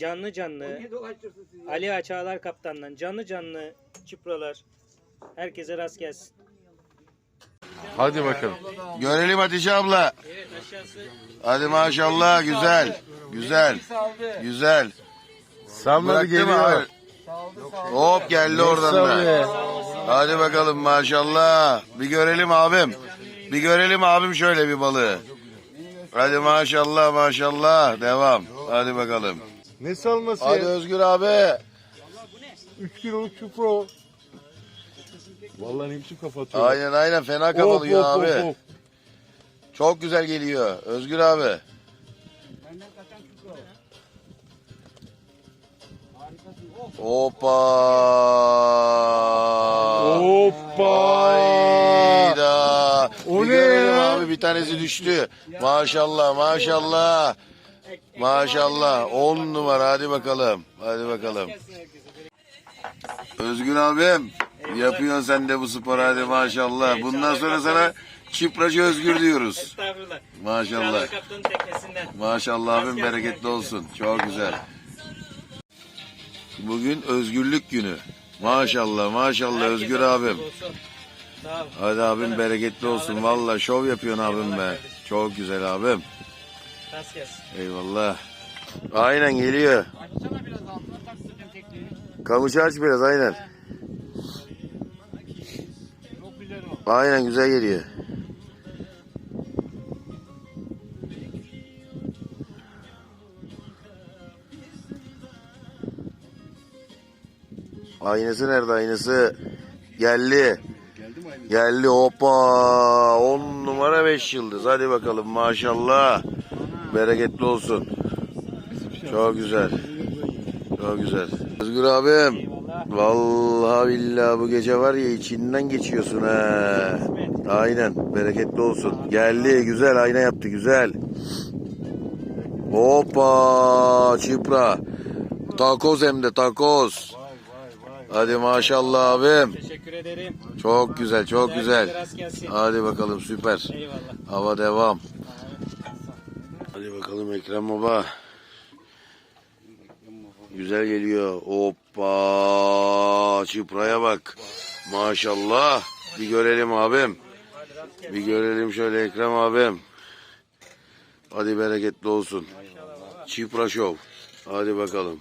canlı canlı? Ali Açağlar kaptandan canlı canlı çupralar. Herkese rast gelsin. Hadi bakalım. Görelim Hatice abla. Evet aşağısı Hadi maşallah güzel. Güzel. Güzel. Salladı geliyor. Hop geldi oradan da. Hadi bakalım maşallah. Bir görelim abim. Bir görelim abim şöyle bir balığı. Hadi maşallah maşallah. Devam. Hadi bakalım. Ne salması Hadi ya? Özgür abi. 3 kiloluk çupra. Vallahi ne biçim kafa atıyor. Aynen aynen fena hop, abi. hop. Çok güzel geliyor. Özgür abi. Benden kaçan o. Harikasın. Of. Hoppa. Hoppa. Hayda. O Bir ne görelim ya? Abi bir tanesi düştü. Maşallah maşallah. Maşallah. 10 numara hadi bakalım. Hadi bakalım. Özgür abim. Yapıyorsun sen de bu spor hadi maşallah. Bundan sonra sana Çipracı Özgür diyoruz. Estağfurullah. Maşallah. Çağlar kaptanın teknesinden. Maşallah abim bereketli olsun. Çok güzel. Bugün özgürlük günü. Maşallah maşallah Herkese Özgür abim. olsun. Sağ ol. Hadi abim bereketli olsun. Valla şov yapıyorsun abim be. Çok güzel abim. Gelsin. Eyvallah. Aynen geliyor. Açsana biraz altına tak sıkın tekniği. Kamışı aç biraz aynen. Çok güzel o. Aynen güzel geliyor. Aynası nerede aynası? Geldi. Geldi hoppa. 10 numara 5 yıldız. Hadi bakalım maşallah. Bereketli olsun. Çok güzel. Çok güzel. Özgür abim. Vallahi billahi bu gece var ya içinden geçiyorsun ha. Aynen bereketli olsun. Geldi güzel ayna yaptı güzel. Hoppa çipra. Takoz hem de takoz. Hadi maşallah abim. Teşekkür ederim. Çok güzel çok güzel. Hadi bakalım süper. Eyvallah. Hava devam. Hadi bakalım Ekrem baba. Güzel geliyor. Hoppa. Çıpraya bak. Maşallah. Bir görelim abim. Bir görelim şöyle Ekrem abim. Hadi bereketli olsun. Çipra Show. Hadi bakalım.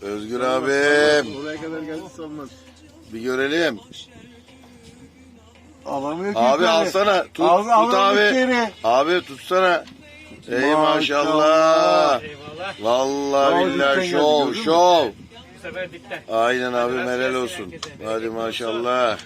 Özgür abim. Oraya kadar geldi salmaz. Bir görelim. Alamıyor ki. Abi alsana. Tut, Abi, tut alamıyor abi. içeri. Abi tutsana. Ey Maşallah. maşallah. Eyvallah. Vallahi Bravo, billahi dipten şov geldi, gördün mü? şov. Bu sefer dipten. Aynen abi gelsin olsun. Hadi maşallah.